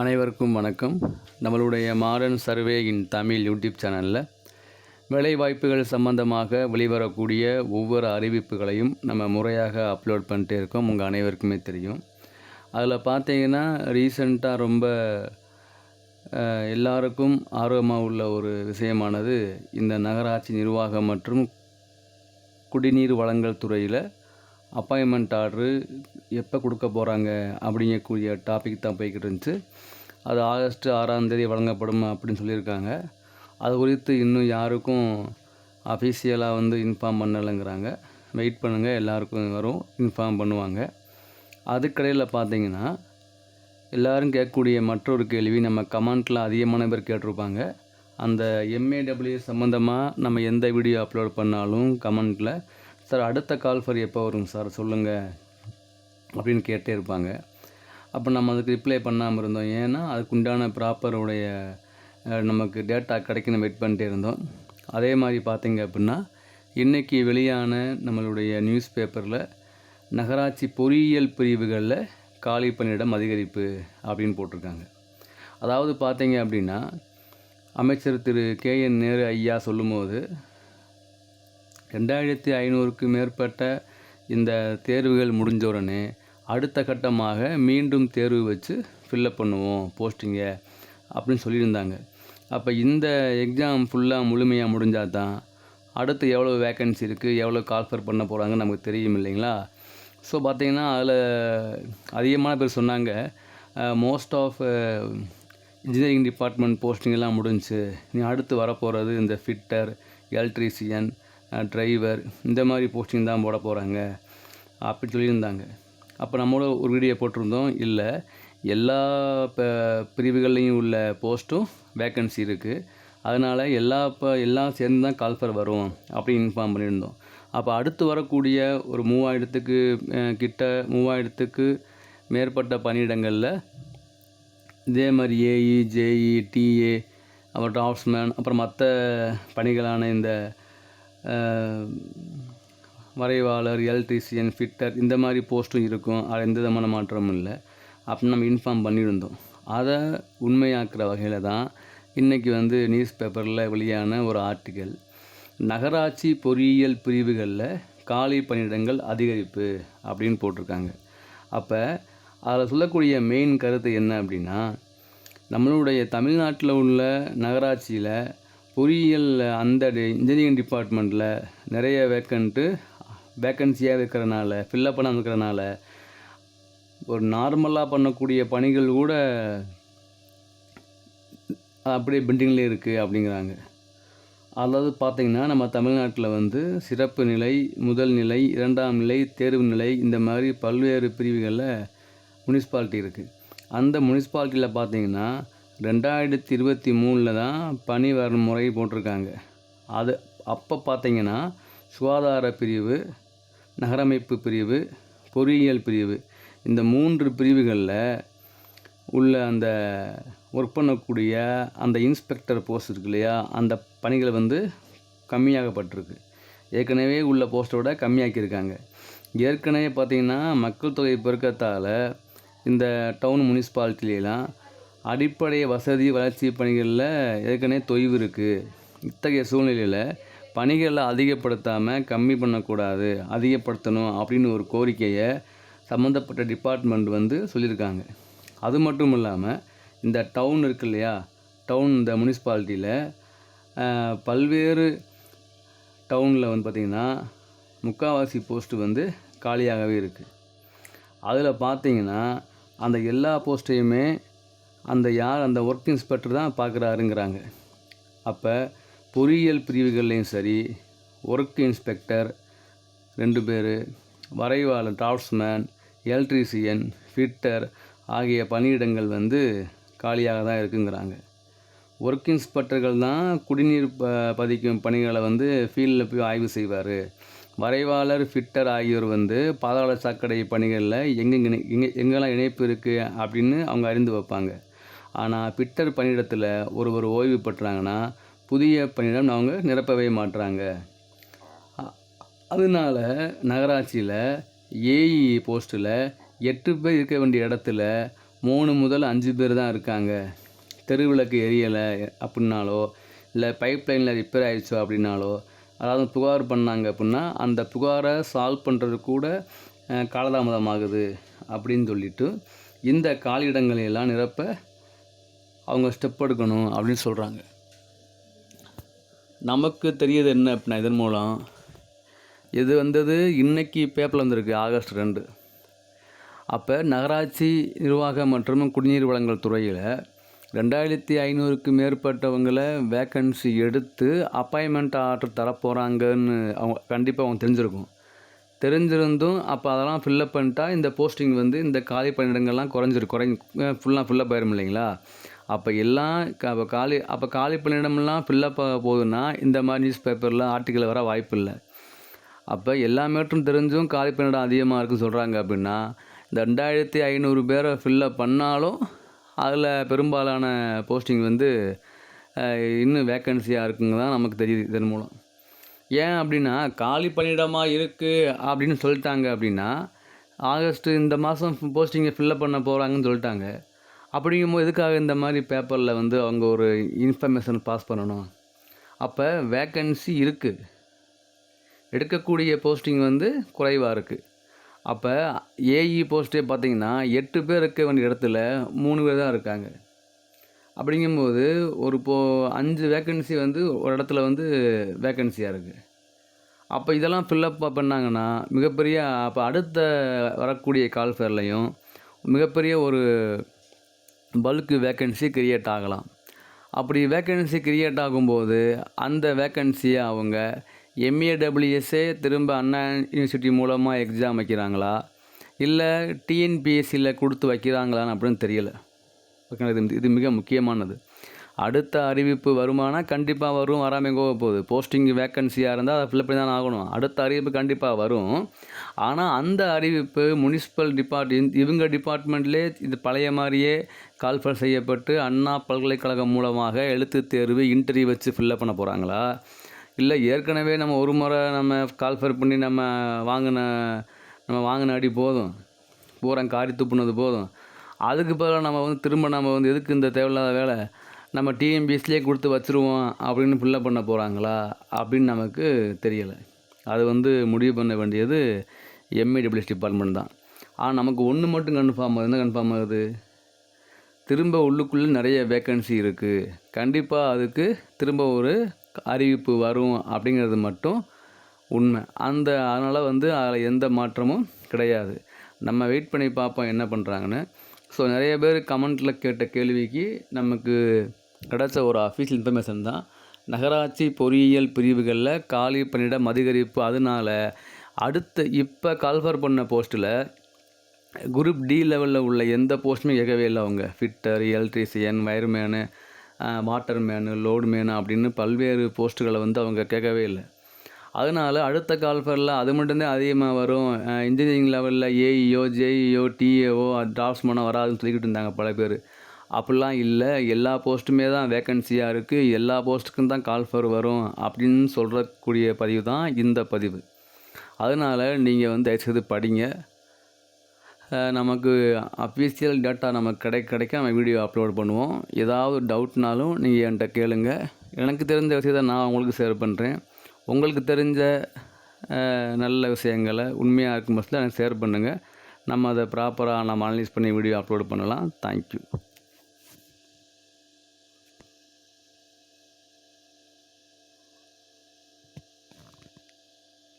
அனைவருக்கும் வணக்கம். நம்மளுடைய modern survey in Tamil YouTube சேனலில் வேலைவாய்ப்புகள் சம்பந்தமாக வெளிவரக்கூடிய ஒவ்வொரு அறிவிப்புகளையும் நம்ம முறையாக அப்லோட் பண்ணிட்டே இருக்கோம். உங்கள் அனைவருக்குமே தெரியும். அதில் பார்த்தீங்கன்னா ரீசண்டாக ரொம்ப எல்லாருக்கும் ஆர்வமாக உள்ள ஒரு விஷயமானது இந்த நகராட்சி நிர்வாகம் மற்றும் குடிநீர் வழங்கல் துறையில் அப்பாயின்மெண்ட் ஆர்டரு எப்போ கொடுக்க போகிறாங்க அப்படிங்கக்கூடிய டாபிக் தான் போய்கிட்டு இருந்துச்சு. அது ஆகஸ்ட் ஆறாம் தேதி வழங்கப்படும் அப்படின்னு சொல்லியிருக்காங்க. அது குறித்து இன்னும் யாருக்கும் அஃபிஷியலாக வந்து இன்ஃபார்ம் பண்ணலைங்கிறாங்க. வெயிட் பண்ணுங்கள் எல்லாருக்கும் வரும் இன்ஃபார்ம் பண்ணுவாங்க. அதுக்கடையில் பார்த்தீங்கன்னா எல்லாரும் கேட்கக்கூடிய மற்றொரு கேள்வி நம்ம கமெண்ட்டில் அதிகமான பேர் கேட்டிருப்பாங்க. அந்த எம்ஏடபிள்யூ சம்மந்தமாக நம்ம எந்த வீடியோ அப்லோட் பண்ணாலும் கமெண்ட்டில் சார் அடுத்த கால் ஃபர் எப்போ வரும் சார்? சொல்லுங்கள் அப்படின்னு கேட்டே இருப்பாங்க. அப்போ நம்ம அதுக்கு ரிப்ளை பண்ணாமல் இருந்தோம். ஏன்னா அதுக்குண்டான ப்ராப்பருடைய நமக்கு டேட்டா கிடைக்கணும் வெயிட் பண்ணிட்டே இருந்தோம். அதே மாதிரி பார்த்தீங்க அப்படின்னா இன்றைக்கி வெளியான நம்மளுடைய நியூஸ் பேப்பரில் நகராட்சி பொறியியல் பிரிவுகளில் காலி பணியிடம் அதிகரிப்பு அப்படின்னு போட்டிருக்காங்க. அதாவது பார்த்தீங்க அப்படின்னா அமைச்சர் திரு கே என் நேரு ஐயா சொல்லும்போது ரெண்டாயிரத்தி ஐநூறுக்கு மேற்பட்ட இந்த தேர்வுகள் முடிஞ்ச உடனே அடுத்த கட்டமாக மீண்டும் தேர்வு வச்சு ஃபில்லப் பண்ணுவோம் போஸ்டிங்கை அப்படின்னு சொல்லியிருந்தாங்க. அப்போ இந்த எக்ஸாம் ஃபுல்லாக முழுமையாக முடிஞ்சால் தான் அடுத்து எவ்வளோ வேக்கன்சி இருக்குது எவ்வளோ கால்ஃபர் பண்ண போகிறாங்கன்னு நமக்கு தெரியும் இல்லைங்களா? ஸோ பார்த்திங்கன்னா அதில் அதிகமான பேர் சொன்னாங்க மோஸ்ட் ஆஃப் இன்ஜினியரிங் டிபார்ட்மெண்ட் போஸ்டிங்கெல்லாம் முடிஞ்சு முடிஞ்சுச்சு நீ அடுத்து வரப்போகிறது இந்த ஃபிட்டர் எலக்ட்ரீசியன் டிரைவர் இந்த மாதிரி போஸ்டிங் தான் போட போகிறாங்க அப்படி சொல்லியிருந்தாங்க. அப்போ நம்மளோட ஒரு வீடியோ போட்டிருந்தோம். இல்லை எல்லா இப்போ பிரிவுகள்லையும் உள்ள போஸ்ட்டும் வேக்கன்சி இருக்குது அதனால் எல்லா இப்போ எல்லாம் சேர்ந்து தான் கால்ஃபர் வரும் அப்படின்னு இன்ஃபார்ம் பண்ணியிருந்தோம். அப்போ அடுத்து வரக்கூடிய ஒரு மூவாயிரத்துக்கு கிட்ட மூவாயிரத்துக்கு மேற்பட்ட பணியிடங்களில் இதே மாதிரி ஏஇ ஜேஇ டிஏ அப்புறம் டாப்ஸ்மேன் அப்புறம் மற்ற பணிகளான இந்த வரைவாளர் எலக்ட்ரீசியன் ஃபிட்டர் இந்த மாதிரி போஸ்ட்டும் இருக்கும். அது எந்த விதமான மாற்றமும் இல்லை. அப்படின்னு நம்ம இன்ஃபார்ம் பண்ணியிருந்தோம். அதை உண்மையாக்குற வகையில் தான் இன்றைக்கி வந்து நியூஸ் பேப்பரில் வெளியான ஒரு ஆர்டிக்கல் நகராட்சி பொறியியல் பிரிவுகளில் காலி பணியிடங்கள் அதிகரிப்பு அப்படின்னு போட்டிருக்காங்க. அப்போ அதில் சொல்லக்கூடிய மெயின் கருத்து என்ன அப்படின்னா நம்மளுடைய தமிழ்நாட்டில் உள்ள நகராட்சியில் பொறியியல் அந்த இன்ஜினியரிங் டிபார்ட்மெண்ட்டில் நிறைய வேக்கண்ட்டு வேக்கன்சியாக இருக்கிறனால ஃபில்லப் பண்ணாமல் இருக்கிறனால ஒரு நார்மலாக பண்ணக்கூடிய பணிகள் கூட அப்படியே பெண்டிங்லேயே இருக்குது அப்படிங்கிறாங்க. அதாவது பார்த்திங்கன்னா நம்ம தமிழ்நாட்டில் வந்து சிறப்பு நிலை முதல் நிலை இரண்டாம் நிலை தேர்வு நிலை இந்த மாதிரி பல்வேறு பிரிவுகளில் முனிசிபாலிட்டி இருக்குது அந்த முனிசிபாலிட்டியில் பார்த்திங்கன்னா ரெண்டாயிரத்தி இருபத்தி மூணில் தான் பணி வர முறை போட்டிருக்காங்க. அது அப்போ பார்த்தீங்கன்னா சுகாதார பிரிவு நகரமைப்பு பிரிவு பொறியியல் பிரிவு இந்த மூன்று பிரிவுகளில் உள்ள அந்த ஒர்க் பண்ணக்கூடிய அந்த இன்ஸ்பெக்டர் போஸ்ட் இருக்கு இல்லையா அந்த பணிகள் வந்து கம்மியாகப்பட்டிருக்கு. ஏற்கனவே உள்ள போஸ்ட்டை விட கம்மியாக்கியிருக்காங்க. ஏற்கனவே பார்த்திங்கன்னா மக்கள் தொகை பெருக்கத்தால் இந்த டவுன் முனிசிபாலிட்டிலாம் அடிப்படை வசதி வளர்ச்சி பணிகளில் ஏற்கனவே தொய்வு இருக்குது இத்தகைய சூழ்நிலையில் பணிகளை அதிகப்படுத்தாமல் கம்மி பண்ணக்கூடாது அதிகப்படுத்தணும் அப்படின்னு ஒரு கோரிக்கையை சம்மந்தப்பட்ட டிபார்ட்மெண்ட் வந்து சொல்லியிருக்காங்க. அது மட்டும் இல்லாமல் இந்த டவுன் இருக்கு இல்லையா? டவுன் இந்த முனிசிபாலிட்டியில் பல்வேறு டவுனில் வந்து பார்த்திங்கன்னா முக்கால்வாசி போஸ்ட்டு வந்து காலியாகவே இருக்குது அதில் பார்த்திங்கன்னா அந்த எல்லா போஸ்ட்டையுமே அந்த யார் அந்த ஒர்க் இன்ஸ்பெக்டர் தான் பார்க்குறாருங்கிறாங்க. அப்போ பொறியியல் பிரிவுகள்லையும் சரி ஒர்க் இன்ஸ்பெக்டர் ரெண்டு பேர் வரைவாளர் டிராஃப்ட்ஸ்மேன் எலக்ட்ரீசியன் ஃபிட்டர் ஆகிய பணியிடங்கள் வந்து காலியாக தான் இருக்குங்கிறாங்க. ஒர்க் இன்ஸ்பெக்டர்கள் தான் குடிநீர் ப பதிக்கும் பணிகளை வந்து ஃபீல்டில் போய் ஆய்வு செய்வார். வரைவாளர் ஃபிட்டர் ஆகியோர் வந்து பாதாள சாக்கடை பணிகளில் எங்கெங்கே எங்கே எங்கெல்லாம் இணைப்பு இருக்குது அப்படின்னு அவங்க அறிந்து வைப்பாங்க. ஆனால் பிட்டர் பணியிடத்தில் ஒருவர் ஓய்வு பெற்றாங்கன்னா புதிய பணியிடம் அவங்க நிரப்பவே மாட்டுறாங்க அதனால் அதனால நகராட்சியில் ஏஇ போஸ்ட்டில் எட்டு பேர் இருக்க வேண்டிய இடத்துல மூணு முதல் அஞ்சு பேர் தான் இருக்காங்க. தெருவிளக்கு எரியலை அப்படின்னாலோ இல்லை பைப்லைனில் ரிப்பேர் ஆயிடுச்சோ அப்படின்னாலோ அதாவது புகார் பண்ணாங்க அப்படின்னா அந்த புகாரை சால்வ் பண்ணுறது கூட காலதாமதமாகுது காலதாமதம் ஆகுது அப்படின்னு சொல்லிட்டு இந்த காலிடங்களையெல்லாம் நிரப்ப அவங்க ஸ்டெப் எடுக்கணும் அப்படின்னு சொல்கிறாங்க நமக்கு தெரியுது என்ன அப்படின்னா இதன் மூலம் இது வந்தது? இன்றைக்கி பேப்பரில் வந்திருக்கு ஆகஸ்ட் ரெண்டு. அப்போ நகராட்சி நிர்வாகம் மற்றும் குடிநீர் வழங்கல் துறையில் ரெண்டாயிரத்தி ஐநூறுக்கு மேற்பட்டவங்களை வேக்கன்சி எடுத்து அப்பாயின்மெண்ட் ஆர்டர் தரப்போகிறாங்கன்னு அவங்க கண்டிப்பாக அவங்க தெரிஞ்சிருக்கும். தெரிஞ்சிருந்தும் அப்போ அதெல்லாம் ஃபில்லப் பண்ணிட்டா இந்த போஸ்டிங் வந்து இந்த காலி பணியிடங்கள்லாம் குறைஞ்சிரு குறை ஃபுல்லாக ஃபில்லப் ஆயிரும் இல்லைங்களா? அப்போ எல்லாம் அப்போ காலி அப்போ காலி பணியிடமெல்லாம் ஃபில்லப் ஆக போகுதுன்னா இந்த மாதிரி நியூஸ் பேப்பரில் ஆர்டிக்கல் வர வாய்ப்பு இல்லை. அப்போ எல்லா மேட்டும் தெரிஞ்சும் காலி பணியிடம் அதிகமாக இருக்குன்னு சொல்கிறாங்க அப்படின்னா இந்த ரெண்டாயிரத்தி ஐநூறு பேரை ஃபில்லப் பண்ணாலும் அதில் பெரும்பாலான போஸ்டிங் வந்து இன்னும் வேக்கன்சியாக இருக்குங்க தான் நமக்கு தெரியுது இதன் மூலம். ஏன் அப்படின்னா காலி பணியிடமாக இருக்குது அப்படின்னு சொல்லிட்டாங்க அப்படின்னா ஆகஸ்ட்டு இந்த மாதம் போஸ்டிங்கை ஃபில்லப் பண்ண போகிறாங்கன்னு சொல்லிட்டாங்க. அப்படிங்கும்போது எதுக்காக இந்த மாதிரி பேப்பரில் வந்து அவங்க ஒரு இன்ஃபர்மேஷன் பாஸ் பண்ணணும்? அப்போ வேக்கன்சி இருக்குது எடுக்கக்கூடிய போஸ்டிங் வந்து குறைவாக இருக்குது அப்போ ஏஇ போஸ்ட்டே பார்த்தீங்கன்னா எட்டு பேர் இருக்க வேண்டிய இடத்துல மூணு பேர் தான் இருக்காங்க. அப்படிங்கும்போது ஒரு இப்போ அஞ்சு வேக்கன்சி வந்து ஒரு இடத்துல வந்து வேக்கன்சியாக இருக்குது அப்போ இதெல்லாம் ஃபில்லப் பண்ணாங்கன்னா மிகப்பெரிய அப்போ அடுத்த வரக்கூடிய கால்ஃபேர்லேயும் மிகப்பெரிய ஒரு பல்க்கு வேக்கன்சி க்ரியேட் ஆகலாம். அப்படி வேக்கன்சி க்ரியேட் ஆகும்போது அந்த வேக்கன்சியை அவங்க எம்ஏடபிள்யூஎஸ்ஏ திரும்ப அண்ணா யூனிவர்சிட்டி மூலமாக எக்ஸாம் வைக்கிறாங்களா? இல்லை டிஎன்பிஎஸ்சியில் கொடுத்து வைக்கிறாங்களான்னு அப்படின்னு தெரியல. ஓகேங்களா? இது இது மிக முக்கியமானது. அடுத்த அறிவிப்பு வருமானா கண்டிப்பாக வரும் வராமல் போக போகுது. போஸ்டிங் வேக்கன்சியாக இருந்தால் அதை ஃபில்லப் பண்ணி தான் ஆகணும். அடுத்த அறிவிப்பு கண்டிப்பாக வரும். ஆனால் அந்த அறிவிப்பு முனிசிபல் டிபார்ட் இவங்க டிபார்ட்மெண்ட்லேயே இது பழைய மாதிரியே கால்ஃபர் செய்யப்பட்டு அண்ணா பல்கலைக்கழகம் மூலமாக எழுத்து தேர்வு இன்டர்வியூ வச்சு ஃபில்லப் பண்ண போகிறாங்களா இல்லை ஏற்கனவே நம்ம ஒரு முறை நம்ம கால்ஃபர் பண்ணி நம்ம வாங்கின நம்ம வாங்கின அடி போதும். பூரா காரி துப்புனது போதும். அதுக்கு பதிலாக நம்ம வந்து திரும்ப நம்ம வந்து எதுக்கு இந்த தேவையில்லாத வேலை? நம்ம டிஎம்பிஎஸ்லேயே கொடுத்து வச்சுருவோம் அப்படின்னு ஃபில்லப் பண்ண போகிறாங்களா அப்படின்னு நமக்கு தெரியலை. அது வந்து முடிவு பண்ண வேண்டியது எம்இடபிள்யூஎஸ் டிபார்ட்மெண்ட் தான். ஆனால் நமக்கு ஒன்று மட்டும் கன்ஃபார்ம் ஆகுது. என்ன கன்ஃபார்ம் ஆகுது? திரும்ப உள்ளுக்குள்ளே நிறைய வேக்கன்சி இருக்குது கண்டிப்பாக அதுக்கு திரும்ப ஒரு அறிவிப்பு வரும் அப்படிங்கிறது மட்டும் உண்மை. அந்த அதனால் வந்து அதில் எந்த மாற்றமும் கிடையாது. நம்ம வெயிட் பண்ணி பார்ப்போம் என்ன பண்ணுறாங்கன்னு ஸோ நிறைய பேர் கமெண்ட்டில் கேட்ட கேள்விக்கு நமக்கு கிடைச்ச ஒரு அஃபீஷியல் இன்ஃபர்மேஷன் தான். நகராட்சி பொறியியல் பிரிவுகளில் காலி பணியிடம் அதிகரிப்பு அதனால் அடுத்த இப்போ கால்ஃபர் பண்ண போஸ்ட்டில் குரூப் டி லெவலில் உள்ள எந்த போஸ்ட்டுமே கேட்கவே இல்லை அவங்க. Fitter electrician wireman load man அப்படின்னு பல்வேறு போஸ்ட்டுகளை வந்து அவங்க கேட்கவே இல்லை. அதனால் அடுத்த கால்ஃபரில் அது மட்டும்தான் அதிகமாக வரும். இன்ஜினியரிங் லெவலில் ஏஇஓ ஜேஇஓ டிஏஓ டிராஃப்ட்ஸ்மேனோ வராதுன்னு சொல்லிக்கிட்டு இருந்தாங்க பல பேர். அப்படிலாம் இல்லை. எல்லா போஸ்ட்டுமே தான் வேக்கன்சியாக இருக்குது எல்லா போஸ்ட்டுக்கும் தான் கால் கால்ஃபர் வரும் அப்படின்னு சொல்கிறக்கூடிய பதிவு தான் இந்த பதிவு. அதனால் நீங்கள் வந்து தயவுசெய்து படிங்க. நமக்கு அஃபீஷியல் டேட்டா நமக்கு கிடை கிடைக்க நம்ம வீடியோ அப்லோட் பண்ணுவோம். ஏதாவது டவுட்னாலும் நீங்கள் என்கிட்ட கேளுங்க. எனக்கு தெரிஞ்ச விஷயத்தை நான் உங்களுக்கு ஷேர் பண்ணுறேன் உங்களுக்கு தெரிஞ்ச நல்ல விஷயங்களை உண்மையாக இருக்கும் பட்சத்தில் எனக்கு ஷேர் பண்ணுங்கள் நம்ம அதை ப்ராப்பராக நம்ம அனலைஸ் பண்ணி வீடியோ அப்லோட் பண்ணலாம். தேங்க்யூ